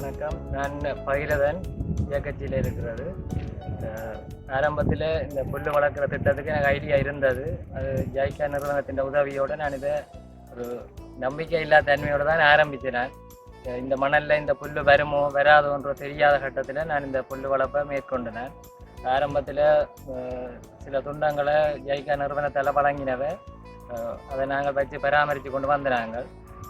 வணக்கம். நான் பகிரதன் இயக்கச்சியில் இருக்கிறது. ஆரம்பத்தில் இந்த புல் வளர்க்குற திட்டத்துக்கு எனக்கு ஐடியா இருந்தது. அது ஜாய்கா நிறுவனத்தின் உதவியோடு நான் இதை ஒரு நம்பிக்கை இல்லாத தன்மையோடு தான் ஆரம்பித்தேன். நான் இந்த மணலில் இந்த புல் வருமோ வராதோன்றோ தெரியாத கட்டத்தில் நான் இந்த புல் வளர்ப்பை மேற்கொண்டினேன் ஆரம்பத்தில் சில துண்டங்களை ஜெய்கா நிறுவனத்தால் வழங்கினவை அதை நாங்கள் வச்சு பராமரித்து கொண்டு வந்த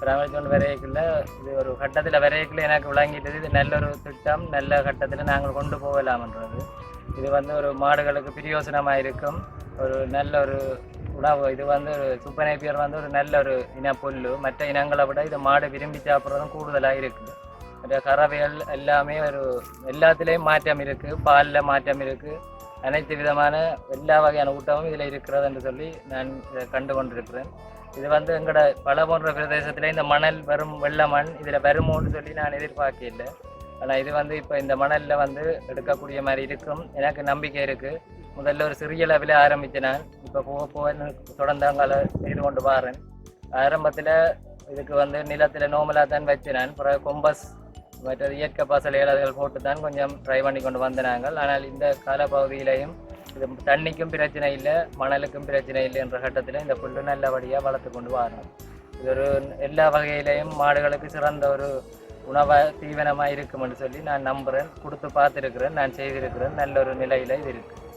பராமரித்து கொண்டு வரையக்குள்ள இது ஒரு கட்டத்தில் வரையக்குள்ள எனக்கு விளங்கிட்டது. இது நல்ல ஒரு திட்டம் நல்ல கட்டத்தில் நாங்கள் கொண்டு போகலாம்ன்றது. இது வந்து ஒரு மாடுகளுக்கு பிரயோசனமாக இருக்கும் ஒரு நல்ல ஒரு உணவு இது வந்து ஒரு சுப்பநேப்பியர் வந்து ஒரு நல்ல ஒரு இன புல் மற்ற இனங்களை விட இது மாடு விரும்பி சாப்பிட்றதும் கூடுதலாக இருக்குது மற்ற கறவைகள் எல்லாமே ஒரு எல்லாத்துலேயும் மாற்றம் இருக்குது பாலில் மாற்றம் இருக்குது அனைத்து விதமான எல்லா வகையான ஊட்டமும் இதில் இருக்கிறது என்று சொல்லி நான் இதை கண்டு கொண்டிருக்கிறேன் இது வந்து எங்களோட பல போன்ற பிரதேசத்தில் இந்த மணல் வரும் வெள்ள மண் இதில் வருமோன்னு சொல்லி நான் எதிர்பார்க்கல ஆனால் இது வந்து இப்போ இந்த மணலில் வந்து எடுக்கக்கூடிய மாதிரி இருக்கும். எனக்கு நம்பிக்கை இருக்குது முதல்ல ஒரு சிறிய அளவில் ஆரம்பித்தேன் நான் இப்போ போக போக எனக்கு தொடர்ந்தாங்கால செய்து கொண்டு வரேன். ஆரம்பத்தில் இதுக்கு வந்து நிலத்தில் நோமலாக தான் வச்சு நான் பிறகு கொம்பஸ் மற்றது இயற்கை பாசலைகள் அதுகள் போட்டு தான் கொஞ்சம் ட்ரை பண்ணி கொண்டு வந்த நாங்கள் ஆனால் இந்த காலப்பகுதியிலையும் இது தண்ணிக்கும் பிரச்சனை இல்லை மணலுக்கும் பிரச்சனை இல்லை என்ற கட்டத்தில் இந்த புல்லு நல்லபடியாக வளர்த்து கொண்டு வரணும். இது ஒரு எல்லா வகையிலையும் மாடுகளுக்கு சிறந்த ஒரு உணவாக தீவனமாக இருக்கும்னு சொல்லி நான் நம்புகிறேன் கொடுத்து பார்த்துருக்குறேன் நான் செய்திருக்கிறேன். நல்ல ஒரு நிலையில் இது இருக்குது